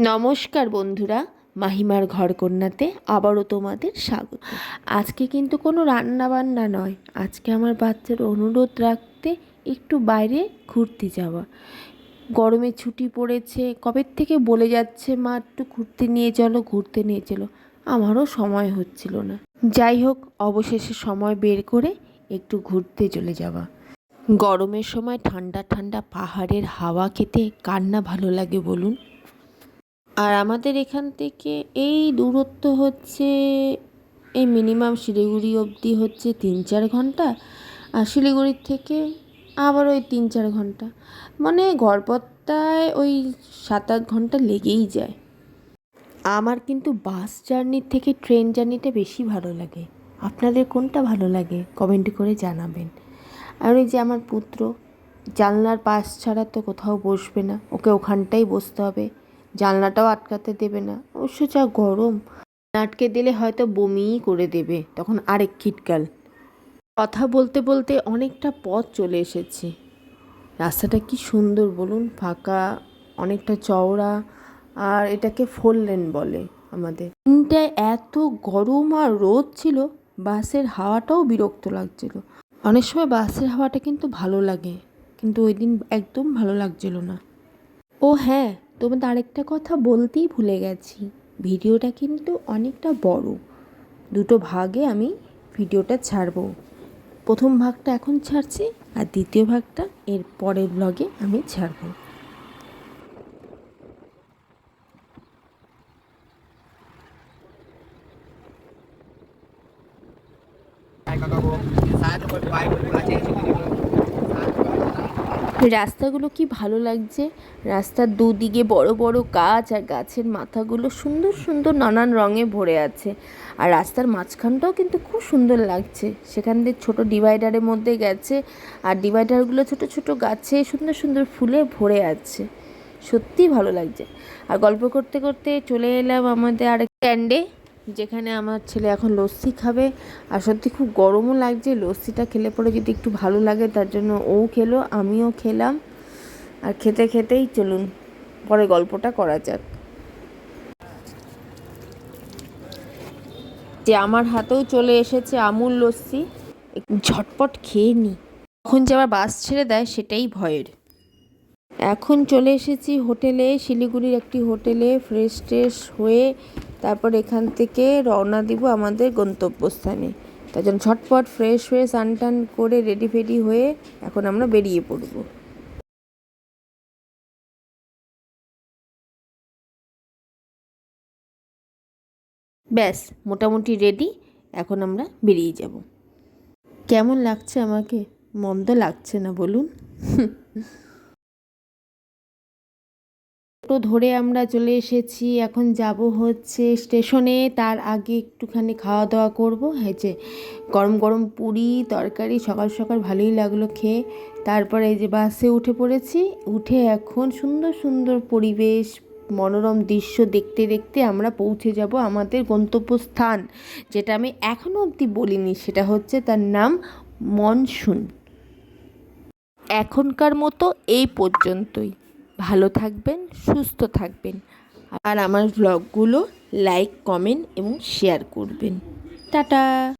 নমস্কার বন্ধুরা, মাহিমার ঘরকন্যাতে আবারও তোমাদের স্বাগত। আজকে কিন্তু কোনো রান্না বান্না নয়, আজকে আমার বাচ্চার অনুরোধ রাখতে একটু বাইরে ঘুরতে যাওয়া। গরমে ছুটি পড়েছে, কবে থেকে বলে যাচ্ছে, মা, একটু ঘুরতে নিয়ে চলো, ঘুরতে নিয়ে চলো। আমারও সময় হচ্ছিল না। যাই হোক, অবশেষে সময় বের করে একটু ঘুরতে চলে যাওয়া। গরমের সময় ঠান্ডা ঠান্ডা পাহাড়ের হাওয়া খেতে কান্না ভালো লাগে বলুন? আর আমাদের এখান থেকে এই দূরত্ব হচ্ছে, এই মিনিমাম শিলিগুড়ি অবধি হচ্ছে তিন চার ঘণ্টা, আর শিলিগুড়ির থেকে আবার ওই তিন চার ঘণ্টা। মানে গড়পত্তায় ওই সাত আট ঘণ্টা লেগেই যায়। আমার কিন্তু বাস জার্নির থেকে ট্রেন জার্নিটা বেশি ভালো লাগে। আপনাদের কোনটা ভালো লাগে কমেন্ট করে জানাবেন। আর ওই যে আমার পুত্র, জানলার পাশ ছাড়া তো কোথাও বসবে না, ওকে ওখানটাই বসতে হবে। জানলাটাও আটকাতে দেবে না। অবশ্য যা গরম আটকে দিলে হয়তো বমিই করে দেবে, তখন আরেক খিটকাল। কথা বলতে বলতে অনেকটা পথ চলে এসেছে। রাস্তাটা কি সুন্দর বলুন, ফাঁকা, অনেকটা চওড়া, আর এটাকে ফোর লেন বলে আমাদের। দিনটায় এত গরম আর রোদ ছিল, বাসের হাওয়াটাও বিরক্ত লাগছিল। অনেক সময় বাসের হাওয়াটা কিন্তু ভালো লাগে, কিন্তু ওই দিন একদম ভালো লাগছিল না। ও হ্যাঁ তোমাদের আরেকটা কথা বলতেই ভুলে গেছি। ভিডিওটা কিন্তু অনেকটা বড়। দুটো ভাগে আমি ভিডিওটা ছাড়বো। প্রথম ভাগটা এখন ছাড়ছি আর দ্বিতীয় ভাগটা এর পরের ব্লগে আমি ছাড়বো। রাস্তাগুলো কি ভালো লাগছে? রাস্তার দুদিকে বড় বড় গাছ আর গাছের মাথাগুলো সুন্দর সুন্দর নানান রঙে ভরে আছে। আর রাস্তার মাঝখানটাও কিন্তু খুব সুন্দর লাগছে। সেখান দিয়ে ছোটো ডিভাইডারের মধ্যে গেছে আর ডিভাইডারগুলো ছোট ছোট গাছে সুন্দর সুন্দর ফুলে ভরে আছে। সত্যিই ভালো লাগছে। আর গল্প করতে করতে চলে এলাম আমাদের আরেক স্ট্যান্ডে যেখানে আমার ছেলে এখন লস্যি খাবে। আর সত্যি খুব গরমও লাগছে, লস্যিটা খেলে পরে যদি একটু ভালো লাগে তার জন্য ও খেলো, আমিও খেলাম। আর খেতে খেতেই চলুন, পরে গল্পটা করা যাক। যে আমার হাতেও চলে এসেছে আমুল লস্যি, ঝটপট খেয়ে নি। কখন যে আবার বাস ছেড়ে দেয় সেটাই ভয়ের। এখন চলে এসেছি হোটেলে, শিলিগুড়ির একটি হোটেলে ফ্রেশ ট্রেশ হয়ে তারপর এখান থেকে রওনা দিব আমাদের গন্তব্যস্থানে। তার জন্য ঝটপট ফ্রেশ হয়ে স্নান টান করে রেডি ফেডি হয়ে এখন আমরা বেরিয়ে পড়ব। ব্যাস, মোটামুটি রেডি এখন আমরা বেরিয়ে যাব। কেমন লাগছে আমাকে? মন্দ লাগছে না, বলুন। টোটো ধরে আমরা চলে এসেছি, এখন যাব হচ্ছে স্টেশনে। তার আগে একটুখানি খাওয়া দাওয়া করব যে গরম গরম পুরি, তরকারি, সকাল সকাল ভালোই লাগল খেয়ে। তারপরে এই যে বাসে উঠে পড়েছি। উঠে এখন সুন্দর সুন্দর পরিবেশ, মনোরম দৃশ্য দেখতে দেখতে আমরা পৌঁছে যাব আমাদের গন্তব্যস্থান, যেটা আমি এখনও অবধি বলিনি। সেটা হচ্ছে তার নাম মনসুন। এখনকার মতো এই পর্যন্তই। ভালো থাকবেন সুস্থ থাকবেন। আর আমার ব্লগগুলো লাইক কমেন্ট এবং শেয়ার করবেন। টাটা!